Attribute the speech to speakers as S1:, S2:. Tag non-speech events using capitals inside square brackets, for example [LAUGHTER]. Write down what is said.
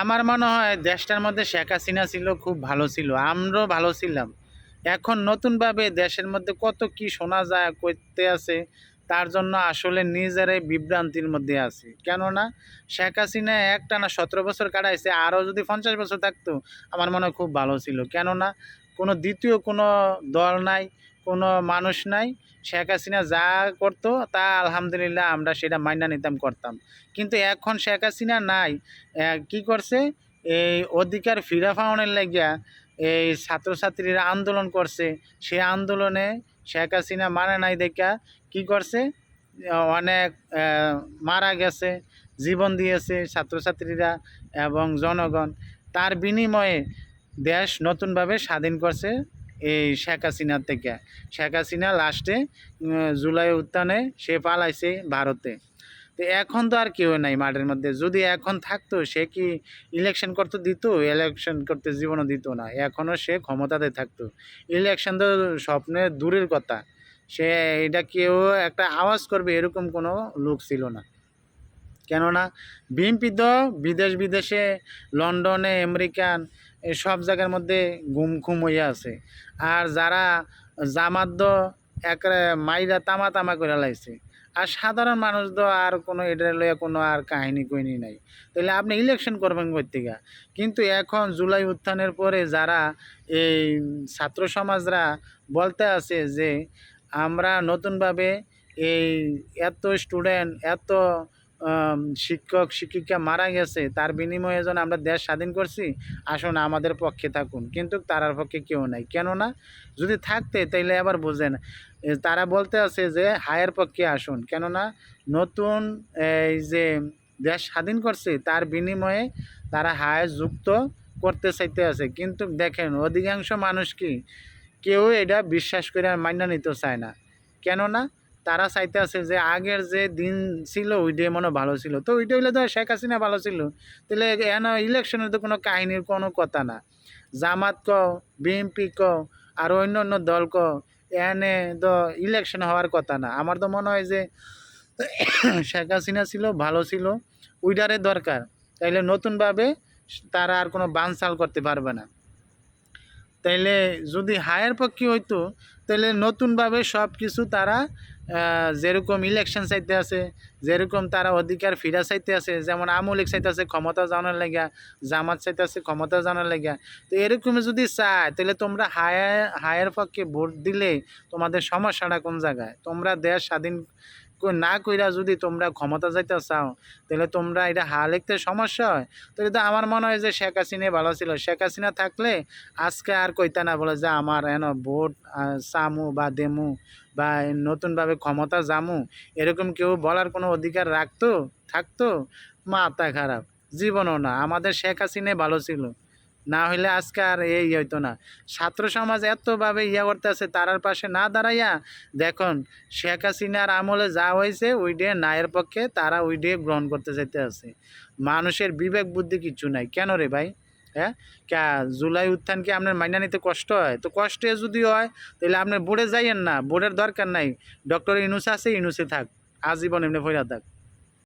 S1: আমার মনে হয় দেশটার মধ্যে শেখ হাসিনা ছিল, খুব ভালো ছিল। আমরাও ভালো ছিলাম। এখন নতুনভাবে দেশের মধ্যে কত কি শোনা যায়, করতে আছে, তার জন্য আসলে নিজেরাই বিভ্রান্তির মধ্যে আছে। কেননা শেখ হাসিনা একটানা সতেরো বছর কাটাইছে, আরও যদি পঞ্চাশ বছর থাকতো, আমার মনে হয় খুব ভালো ছিল। কেননা কোনো দ্বিতীয় কোনো দল নাই কোনো মানুষ নাই। শেখ হাসিনা যা করতো, তা আলহামদুলিল্লাহ আমরা সেটা মাইনা নিতাম, করতাম। কিন্তু এখন শেখ হাসিনা নাই। কি করছে? এই অধিকার ফিরা পাওয়ানোর লাগিয়া এই ছাত্রছাত্রীরা আন্দোলন করছে। সেই আন্দোলনে শেখ হাসিনা মারা নাই দেখা। কি করছে? অনেক মারা গেছে, জীবন দিয়েছে ছাত্রছাত্রীরা এবং জনগণ। তার বিনিময়ে দেশ নতুনভাবে স্বাধীন করছে। এই শেখ হাসিনার থেকে। শেখ হাসিনা লাস্টে জুলাই উত্থানে সে পালাইছে ভারতে। তো এখন তো আর কেউ নাই মাঠের মধ্যে। যদি এখন থাকতো, সে কি ইলেকশন করতে দিত? ইলেকশন করতে জীবনও দিত না। এখনও সে ক্ষমতাতে থাকতো। ইলেকশন তো স্বপ্নের দূরের কথা। সে, এটা কেউ একটা আওয়াজ করবে এরকম কোনো লোক ছিল না। কেননা, বিএনপি তো বিদেশ বিদেশে লন্ডনে, আমেরিকান সব জায়গার মধ্যে গুম খুম হইয়া আছে। আর যারা জামাত দ একরে মাইরা তামা তামা করে লাইছে, আর সাধারণ মানুষ তো আর কোনো এটা লইয়া কোনো আর কাহিনী কইনি নাই। তাহলে আপনি ইলেকশন করবেন থেকে কিন্তু এখন জুলাই উত্থানের পরে যারা এই ছাত্র সমাজরা বলতে আছে যে, আমরা নতুনভাবে এই এত স্টুডেন্ট এত শিক্ষক, শিক্ষিকা মারা গেছে, তার বিনিময়ে যেন আমরা দেশ স্বাধীন করছি, আসুন আমাদের পক্ষে থাকুন। কিন্তু তারার পক্ষে কেউ নাই। কেননা, যদি থাকতে, তাইলে আবার বোঝেন তারা বলতে আছে যে, হায়ের পক্ষে আসুন। কেননা, নতুন, এই যে, দেশ স্বাধীন করছে, তার বিনিময়ে তারা হায় যুক্ত করতে চাইতে আছে। কিন্তু দেখেন, অধিকাংশ মানুষ কি, কেউ এটা বিশ্বাস করে আর মান্য নিতে চায় না। কেননা তারা চাইতে আছে যে আগের যে দিন ছিল ওইটাই মনে ভালো ছিল। তো ওইটা হইলে তো শেখ হাসিনা ভালো ছিল। তাহলে এন ইলেকশনের তো কোনো কাহিনীর কোনো কথা না। জামাত ক, বিএনপি ক, আর অন্য অন্য দল ক, এনে তো ইলেকশন হওয়ার কথা না। আমার তো মনে হয় যে [COUGHS] শেখ হাসিনা ছিল, ভালো ছিল ওইটারে দরকার। তাইলে নতুনভাবে তারা আর কোনো বানসাল করতে পারবে না। তাইলে যদি হায়ের পক্ষে হইতো তাহলে নতুনভাবে সব কিছু তারা যেরকম ইলেকশন চাইতে আছে, যেরকম তারা অধিকার ফিরা চাইতে আছে, যেমন আমলিক চাইতে আছে, ক্ষমতা জানার লাগিয়া জামাত চাইতে আছে, ক্ষমতা জানার লাগিয়া তো এরকম যদি চায় তাহলে তোমরা হায়ার হায়ের পক্ষে ভোট দিলে তোমাদের সমস্যাটা কোন জায়গায়? তোমরা দেশ স্বাধীন না কইরা যদি তোমরা ক্ষমতা যাইতে চাও, তাহলে তোমরা এটা হা লিখতে সমস্যা হয়। তাহলে তো আমার মনে হয় যে শেখ হাসিনা ভালো ছিল। শেখ হাসিনা থাকলে আজকে আর কইতা না বলে যে আমার এন ভোট চামু বা দেমু বা নতুনভাবে ক্ষমতা জামু এরকম কেউ বলার কোনো অধিকার রাখতো, থাকতো? মাথা খারাপ। জীবনও না। আমাদের শেখ হাসিনাই ভালো ছিল। না হইলে আজকে আর এই হইতো না। ছাত্র সমাজ এতভাবে ইয়া করতে আছে তারার পাশে না দাঁড়াইয়া, দেখুন, শেখ হাসিনার আমলে যা হয়েছে, ওই ডে নায়ের পক্ষে তারা ওই ডে গ্রহণ করতে যেতে আছে। মানুষের বিবেক বুদ্ধি কিছু নাই। কেন রে ভাই? হ্যাঁ? ক্যা, জুলাই উত্থান কি আপনার মাইনা নিতে কষ্ট হয়? তো কষ্টে যদি হয়, তাহলে আপনার বোর্ডে যাইয়েন না। বোর্ডের দরকার নাই। ডক্টর ইনুস আছে ইনুসে থাক। আজীবন এমনি ফইরা থাক।